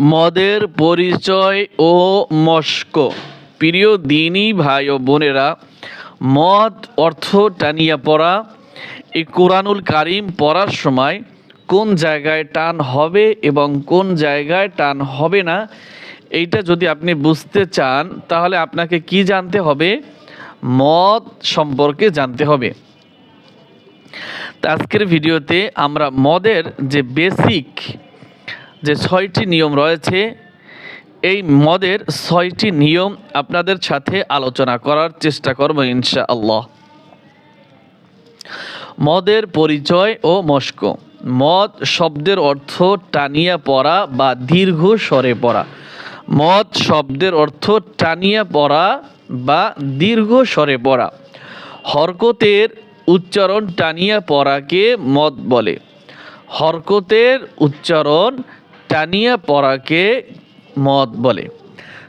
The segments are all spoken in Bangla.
মদের পরিচয় ও মস্ক। প্রিয় দিনী ভাই ও বোনেরা, মদ অর্থ টানিয়া পড়া। এই কোরআনুল কারিম পড়ার সময় কোন জায়গায় টান হবে এবং কোন জায়গায় টান হবে না, এইটা যদি আপনি বুঝতে চান, তাহলে আপনাকে কি জানতে হবে? মদ সম্পর্কে জানতে হবে। আজকের ভিডিওতে আমরা মদের যে বেসিক যে ছয়টি নিয়ম রয়েছে, এই মদের ছয়টি নিয়ম আপনাদের সাথে আলোচনা করার চেষ্টা করব ইনশা আল্লাহ মদের পরিচয় ও মস্ক। মদ শব্দের অর্থ টানিয়া পড়া বা দীর্ঘ স্বরে পড়া। মদ শব্দের অর্থ টানিয়া পড়া বা দীর্ঘ স্বরে পড়া। হরকতের উচ্চারণ টানিয়া পড়াকে মদ বলে। হরকতের উচ্চারণ টানিয়া পড়াকে মদ বলে।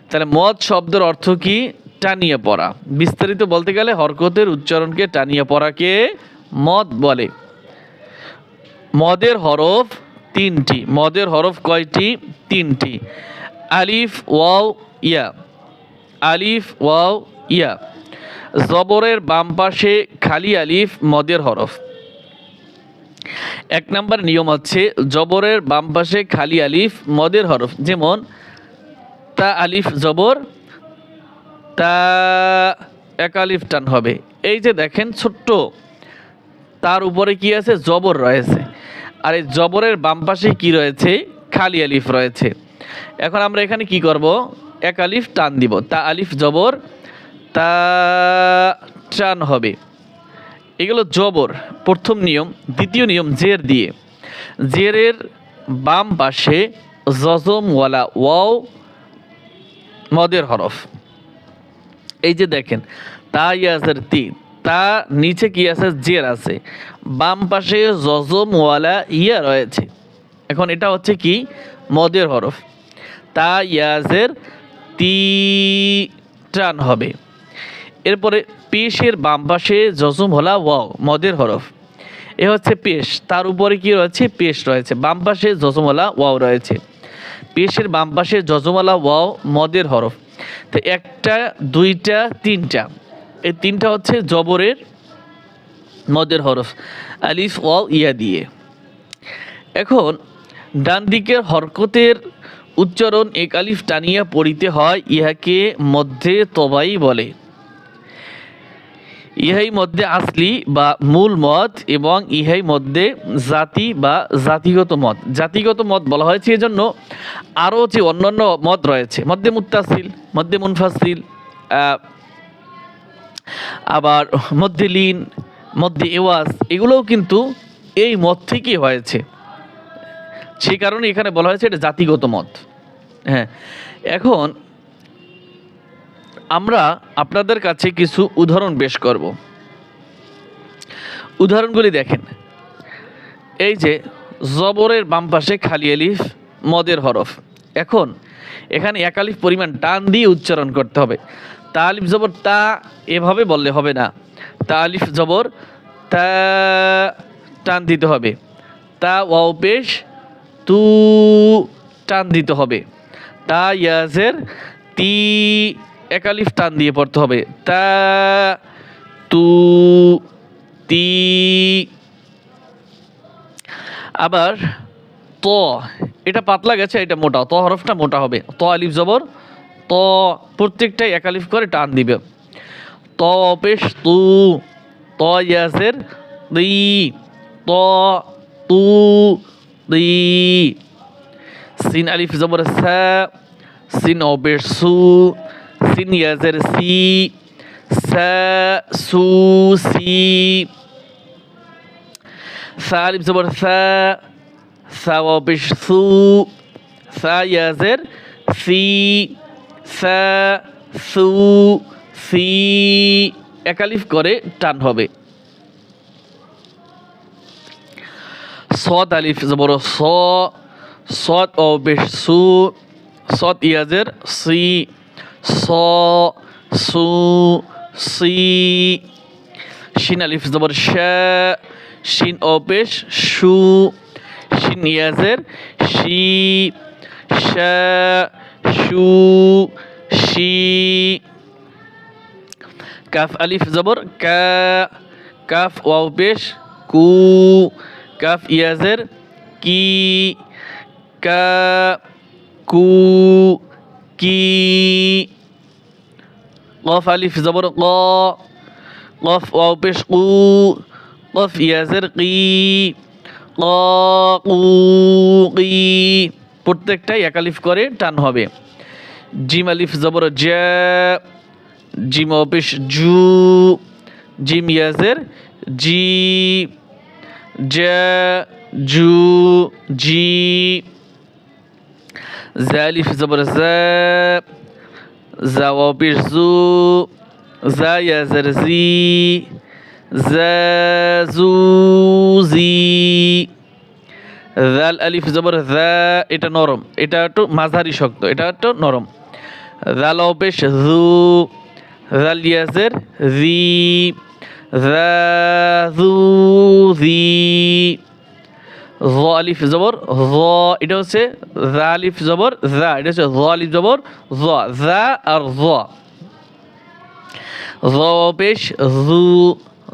তাহলে মদ শব্দের অর্থ কি? টানিয়া পড়া। বিস্তারিত বলতে গেলে হরকতের উচ্চারণকে টানিয়া পড়াকে মদ বলে। মদের হরফ তিনটি। মদের হরফ কয়টি? তিনটি। আলিফ, ওয়াও, ইয়া। আলিফ, ওয়াও, ইয়া। জবরের বাম পাশে খালি আলিফ, মদের হরফ। এক নম্বর নিয়ম হচ্ছে জবরের বাম পাশে খালি আলিফ, মদের হরফ। যেমন, তা আলিফ জবর, তা এক আলিফ টান হবে। এই যে দেখেন ছোট্ট, তার উপরে কি আছে? জবর রয়েছে। আর এই জবরের বাম পাশে কি রয়েছে? খালি আলিফ রয়েছে। এখন আমরা এখানে কি করব? এক আলিফ টান দিব। তা আলিফ জবর, তা টান হবে। এগুলো জবর। প্রথম নিয়ম, দ্বিতীয় নিয়ম, জের দিয়ে। জেরের বাম পাশে জজমওয়ালা ওয়াও, মদের হরফ। এই যে দেখেন, তা ইয়াসের তি, তা নিচে কি আছে? জের আছে। বাম পাশে জজমওয়ালা ইয়া রয়েছে। এখন এটা হচ্ছে কি? মদের হরফ। তা ইয়াজের তি টান হবে। এরপরে পেশের বাম পাশে জজম হলা ওয়াও, মদের হরফ। এ হচ্ছে পেশ, তার উপরে কি রয়েছে? পেশ রয়েছে। বাম পাশে জজমলা ওয়াও রয়েছে। পেশের বাম পাশে জজমলা ওয়াও, মদের হরফ। তো একটা, দুইটা, তিনটা। এই তিনটা হচ্ছে জবরের মদের হরফ। আলিফ, ওয়াও, ইয়া দিয়ে। এখন ডান দিকের হরকতের উচ্চারণ এক আলিফ টানিয়া পড়িতে হয়, ইহাকে মধ্যে তবাই বলে। ইহাই মধ্যে আসলি বা মূল মত এবং ইহাই মধ্যে জাতি বা জাতিগত মত। জাতিগত মত বলা হয়েছে এজন্য আরও যে অন্যান্য মত রয়েছে, মধ্যে মুত্তাসিল, মধ্যে মুনফাসিল আবার মধ্যে লিন, মধ্যে এওয়াজ, এগুলোও কিন্তু এই মত থেকেই হয়েছে। সেই কারণে এখানে বলা হয়েছে এটা জাতিগত মত। হ্যাঁ এখন আমরা আপনাদের কাছে কিছু উদাহরণ পেশ করব। উদাহরণগুলি দেখেন। এই যে, জবরের বাম পাশে খালি আলিফ, মদের হরফ। এখন, এখানে এক আলিফ পরিমাণ টান দিয়ে উচ্চারণ করতে হবে। তা আলিফ জবর তা এভাবে বললে হবে না। তা আলিফ জবর তা টান দিতে হবে। তা ওয়াও পেশ তু টান দিতে হবে। তা ইয়াজের তি একালিফ টান দিয়ে পড়তে হবে। তা, তু, তি, আবার ত, এটা পাতলা গেছে, এটা মোটা। ত হরফটা মোটা হবে। ত আলিফ জবর, ত প্রত্যেকটাই একালিফ করে টান দিবে। ত পেশ, তু, ত ইয়াসের দি ত, তু দি সিন আলিফ জবর সা সিন অবেশ সু সিন ইয়াজের সি, সা, সু, সি। সা আলিফ জবর সা সা অবেশ সু, সা ইয়াজের সি, সা, সু, সি। একালিফ করে টান হবে। সদ আলিফ জবর স সদ ও বেশ সু সদ ইয়াজের সি। স, সু, সি। শিন আলিফ জবর শিন ও পেশ শু শিন ইয়াজের শি, শ শা। কাফ আলিফ জবর কা, কাফ ওয়াও কু। কাফ ইয়াজের কি, কা, কু। কি? কফ আলিফ জবর ক। কফ ওয়াও পেশ কু। কফ ইয়াজের কি। ক প্রত্যেকটাই একালিফ করে টান হবে। জিম আলিফ জবর জ্যা জিম অফিস জু। জিম ইয়াজের জি। জ্যা জু। জি। জালিফ জবর জা অফিস জু জা ইয়াজের জি জা জু জাল আলিফ জবর জা এটা নরম, এটা একটু মাঝারি শক্ত, এটা একটু নরম। জাল অপেশ জু জাল ইয়াজের জু জি জ আলিফ জবর জ এটা হচ্ছে জা আলিফ জবর জা এটা হচ্ছে জ আলিফ জবর জ জা আর জ জ পেশ জু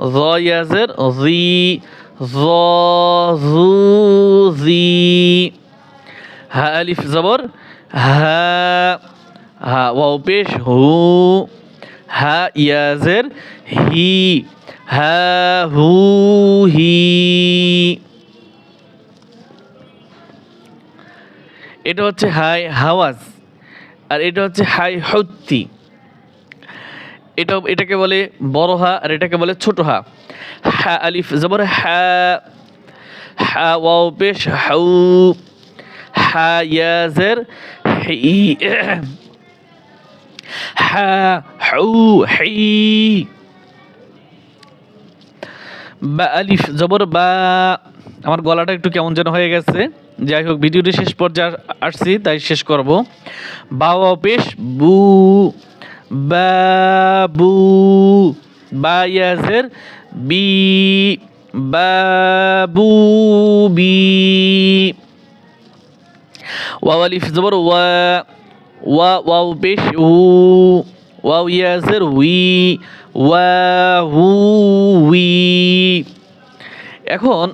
জ ইয়াজের জি জ জু জি হা আলিফ জবর হা হা ওয়াও পেশ হু হা ইয়াজের হি হা হু হি এটা হচ্ছে হাই হাওয়াজ, আর এটা হচ্ছে হাই হত্তি। এটা এটাকে বলে বড় হা, আর এটাকে বলে ছোট হা। হা আলিফ জবর, হা হা ওয়াও পেশ হাউ হা ইয়াজের হি, হা হাউ হি। বা আলিফ জবর বা, আমার গলাটা একটু কেমন যেন হয়ে গেছে। যাই হোক, ভিডিওটি শেষ পর্যায়ে আসছি, তাই শেষ করব। বাবা পেশ, বু বাবু বায়াজের বি বাবু বি ওয়াও আলিফ জবর, ওয়া ওয়া, ওয়াও পেশ, উ, ওয়াও ইয়াজের উই, ওয়া, হু, উই। এখন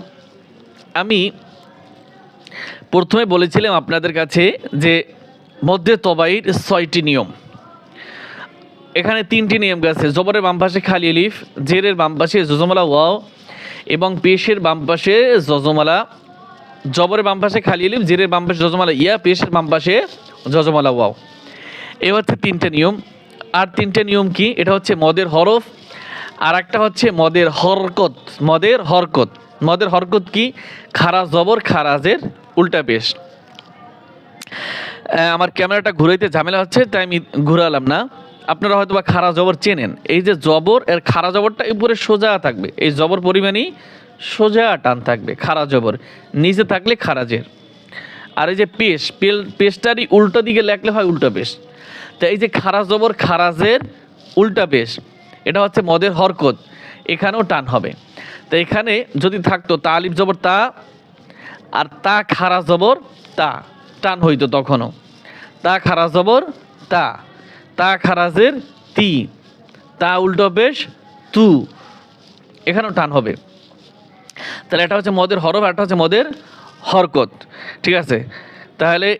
আমি প্রথমে বলেছিলাম আপনাদের কাছে যে মধ্যে তবাইর ছয়টি নিয়ম। এখানে তিনটি নিয়ম আছে। জবরের বাম পাশে খালি এলিফ, জেরের বাম পাশে জজমালা ওয়াও এবং পেশের বাম পাশে জজমালা। জবরের বাম পাশে খালি এলিফ, জেরের বাম পাশে জজমালা ইয়া, পেশের বাম পাশে জজমালা ওয়াও। এ হচ্ছে তিনটে নিয়ম। আর তিনটে নিয়ম কি? এটা হচ্ছে মদের হরফ। আর একটা হচ্ছে মদের হরকত। মদের হরকত। মদের হরকত কি? খারাজ জবর, খারাজের উল্টা পেশ আমার ক্যামেরাটা ঘুরাইতে ঝামেলা হচ্ছে, তাই আমি ঘুরালাম না। আপনারা হয়তো বা খারা জবর চেনেন। এই যে জবর, এর খারা জবরটা উপরে সোজা থাকবে। এই জবর পরিমাণই সোজা টান থাকবে খারা জবর। নিচে থাকলে খারাজের আর এই যে পেশ পেল পেশটারই উল্টো দিকে লেখলে হয় উল্টো পেশ তো এই যে খারা জবর খারাজের উল্টা পেশ এটা হচ্ছে মদের হরকত। এখানেও টান হবে। তো এখানে যদি থাকতো তা আলিফ জবর তা আর তা খারা জবর, তা, টান হইতো তখনও। তা খারা জবর, তা তা খারাজের তি, তা উল্টো বেশ তু, এখানেও টান হবে। তাহলে এটা হচ্ছে মদের হরফ একটা হচ্ছে মদের হরকত, ঠিক আছে? তাহলে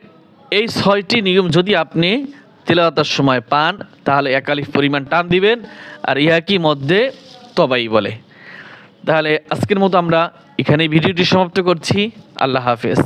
এই ছয়টি নিয়ম যদি আপনি তেলাওয়াতার সময় পান, তাহলে একালিফ পরিমাণ টান দিবেন, আর ইহাকি মধ্যে তবাই বলে। তাহলে আজকের মতো আমরা এখানে ভিডিওটি সমাপ্ত করছি। আল্লাহ হাফেজ।